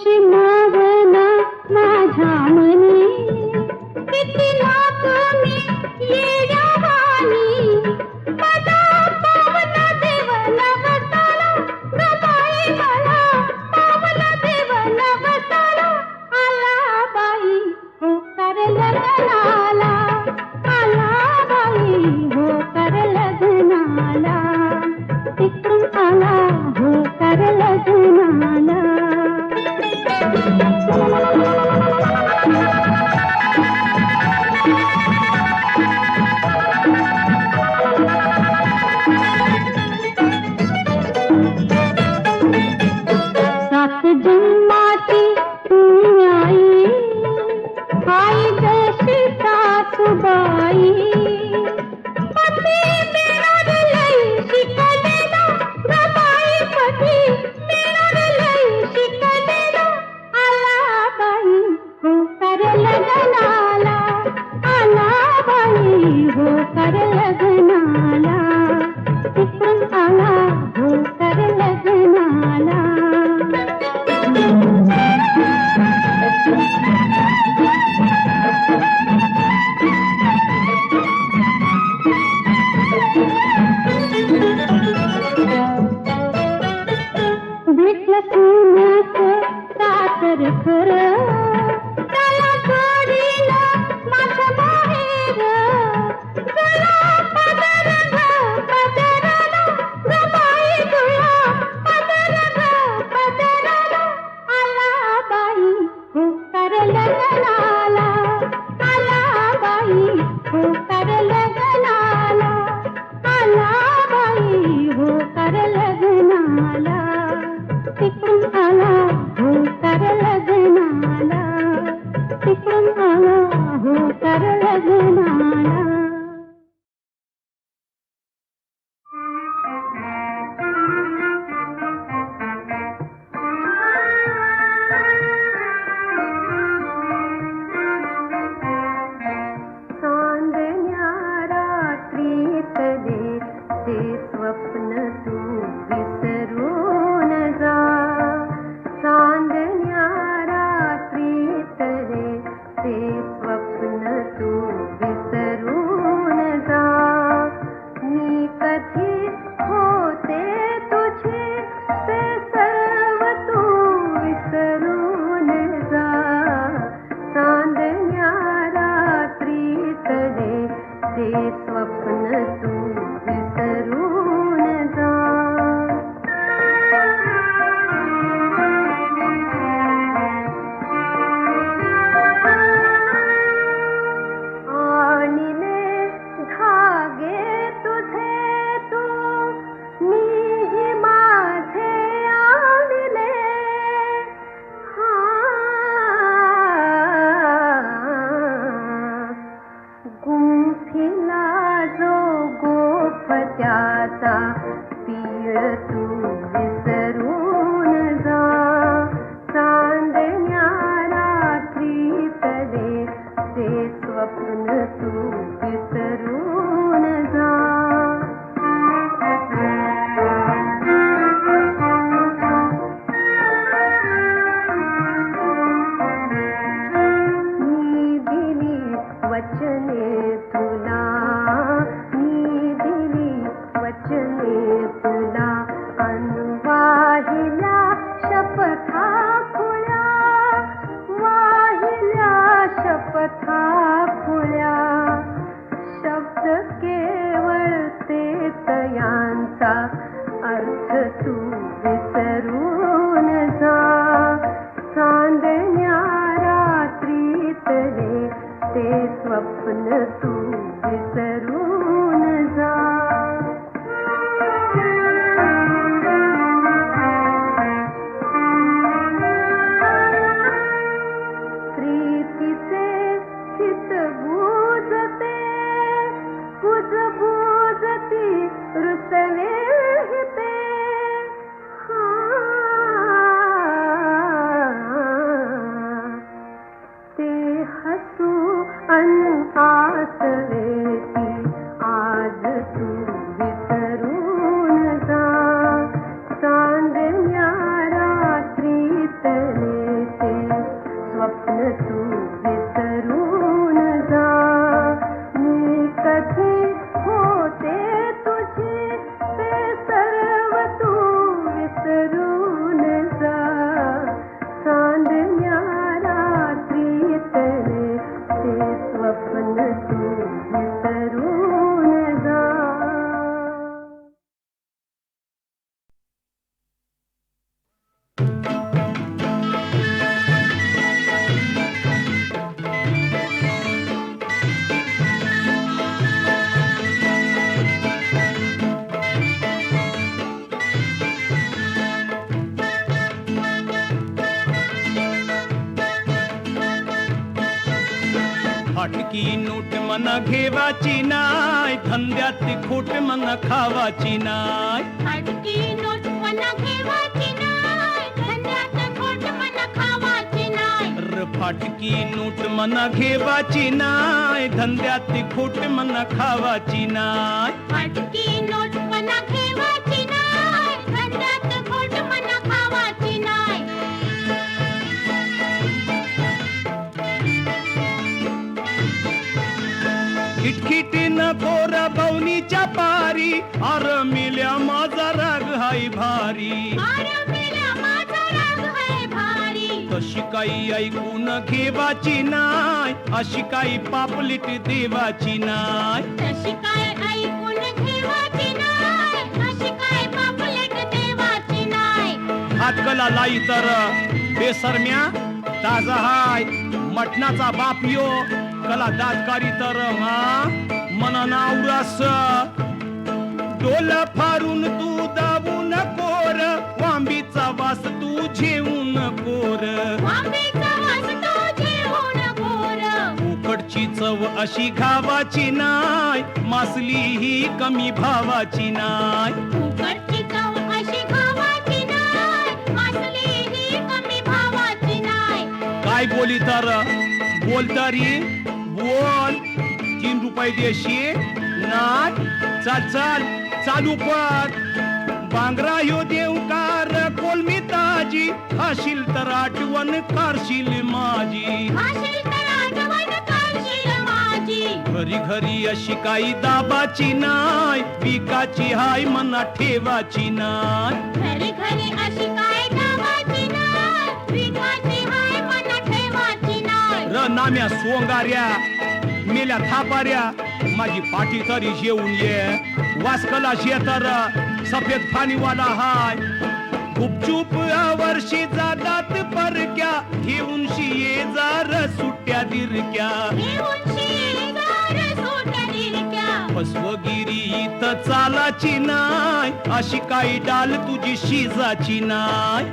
সীমা स्वप्न तू विसरू अन आसवेती मना घेवाची नाय धंद्यात खोट मना खावाची नाय फाटकी नोट मन घेवाची नाय धंद्यात खोट मन खावा नाय फाटकी नोट मना घेवाची खिटखिट न कोर बवनीच्या पारी. अर मिल्या माझा राग हाय भारी. आर तशी काही ऐकून घेवाची नाय. अशी काही पापलीट देवाची नाय. तशी काय ऐकून घेवाची नाय. अशी काय पापलेट देवाची नाय. हातकला लाई तर बेसरम्या ताजा हाय. मटणाचा बाप यो. कला दातकारी तर मा मन नावरास डोल फारून तू दाबून कोर वांबीचा वास तू झेवून कोर. उकडची चव अशी खावाची नाय मासली ही कमी भावाची नाय. चव अशी खावाची नाय मासली ही कमी भावाची नाय. काय बोली तर? बोल बोल तीन रुपये देशी नाही चाल चाल कर बांगरा ह्यो देवकार कोलमी ताजी खाशील तर आठवण करशील माझी. घरी घरी अशी काही दाबाची नाय पिकाची हाय मना ठेवाची नाय घरी घरी अशी काय गावाची नाय विकाची हाय मन ठेवाची नाय र नाम्या सोंगाऱ्या मेल्या थापाऱ्या. माझी पाठी तरी जेवून ये. वासकला शेतर सफेद फानीवाला हाय. गुपचूप वर्षी जातात परक्या. घेऊन ये जार सुट्ट्या दिरक्या. घेऊन फसवगिरी इथं चालाची नाय. अशी काही डाल तुझी शिजाची नाय.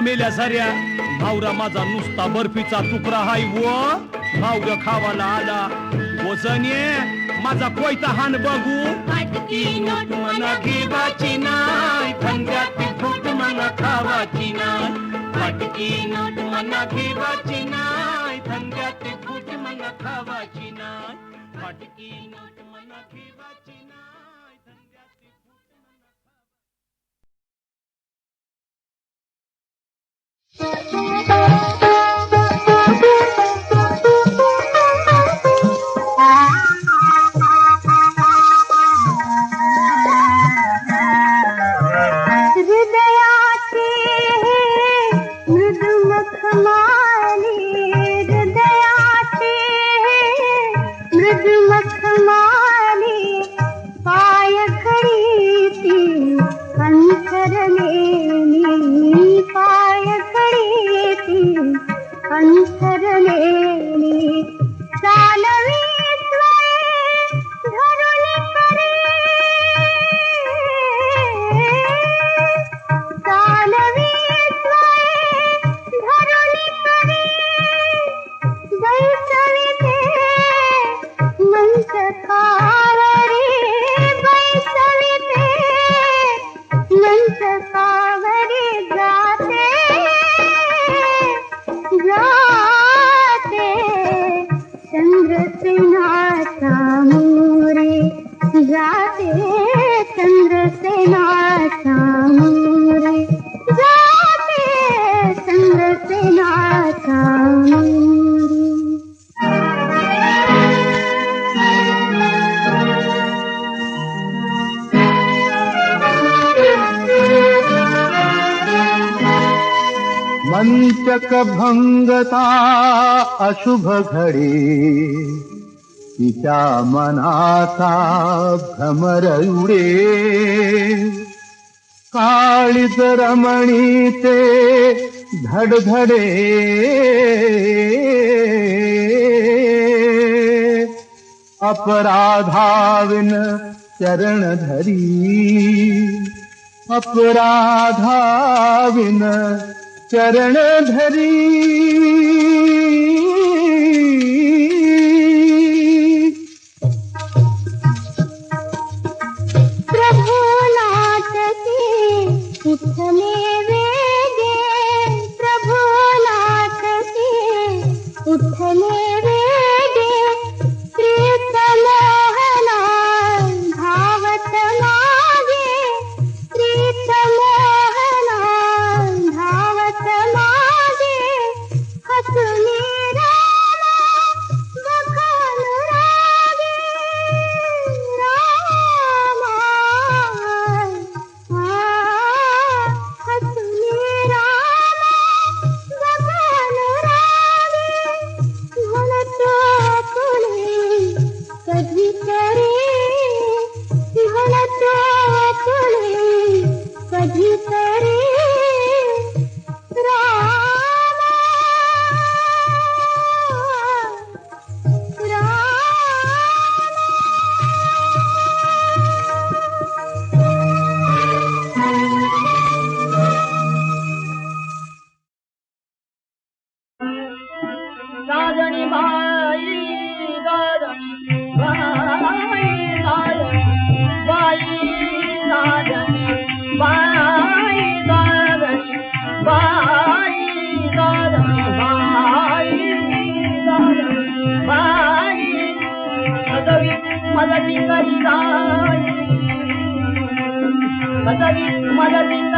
मेल्या साऱ्या भावरा माझा नुसता बर्फीचा तुकडा हाय व. भावरा खावाला आला. वजने माझा कोयता हान बघू. नोट मना घेवाची नाय. धंद्यात फुट मना खावाची नाय. फाटकी नोट मना घेवाची नाय. मना खावाची नाय. फाटकी नोट मना घेवाची नाय. Música मंचक भंगता अशुभ घडी तिच्या मनाचा भ्रमर उडे काळीच रमणी ते धडधडे। अपराधाविन चरण धरी अपराधाविन चरण धरी।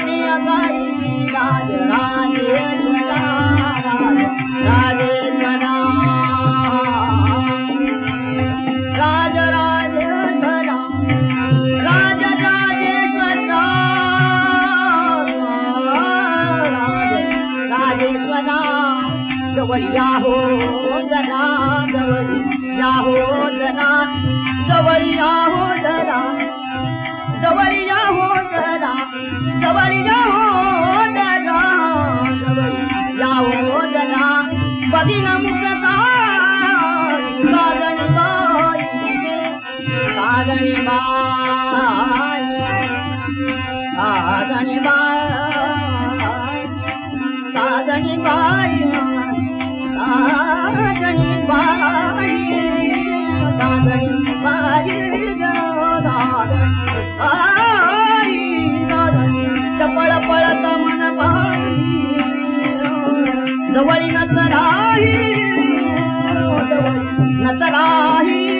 असांगरात नतराही नतराही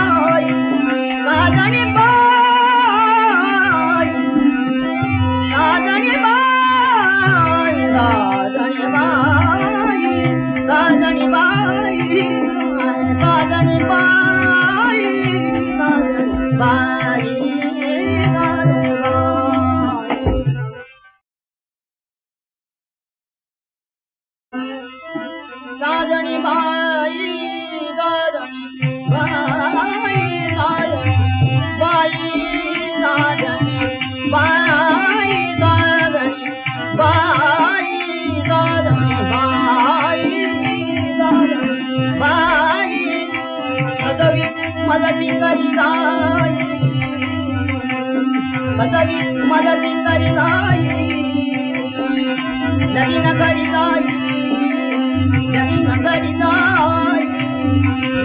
साजणी बाई साजणी बाई साजणी बाई साजणी बाई साजणी बाई साजणी बाई बाई मदवी मदती करी जाई मदवी मदती करी जाई नवीन करी जाई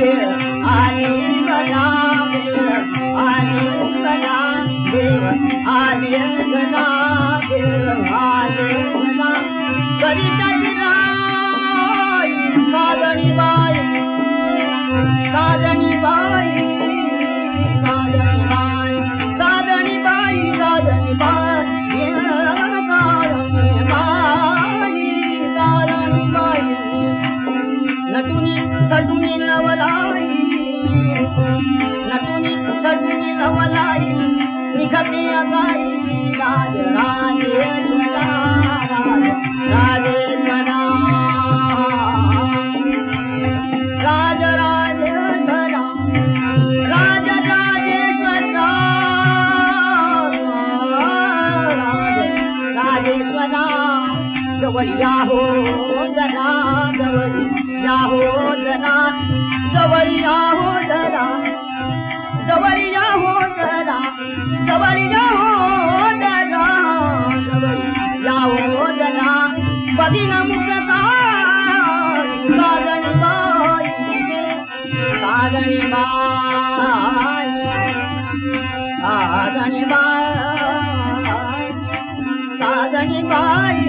Yeah. साधनी बाय साधनी बाय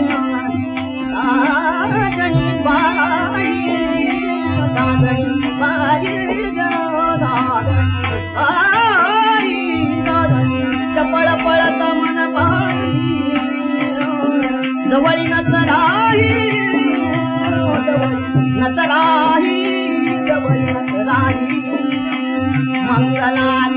साधनी बाय साधनी बाय चपळ पळत मन बाई जवळी नसराही नसराही जवळी नसराही मंगला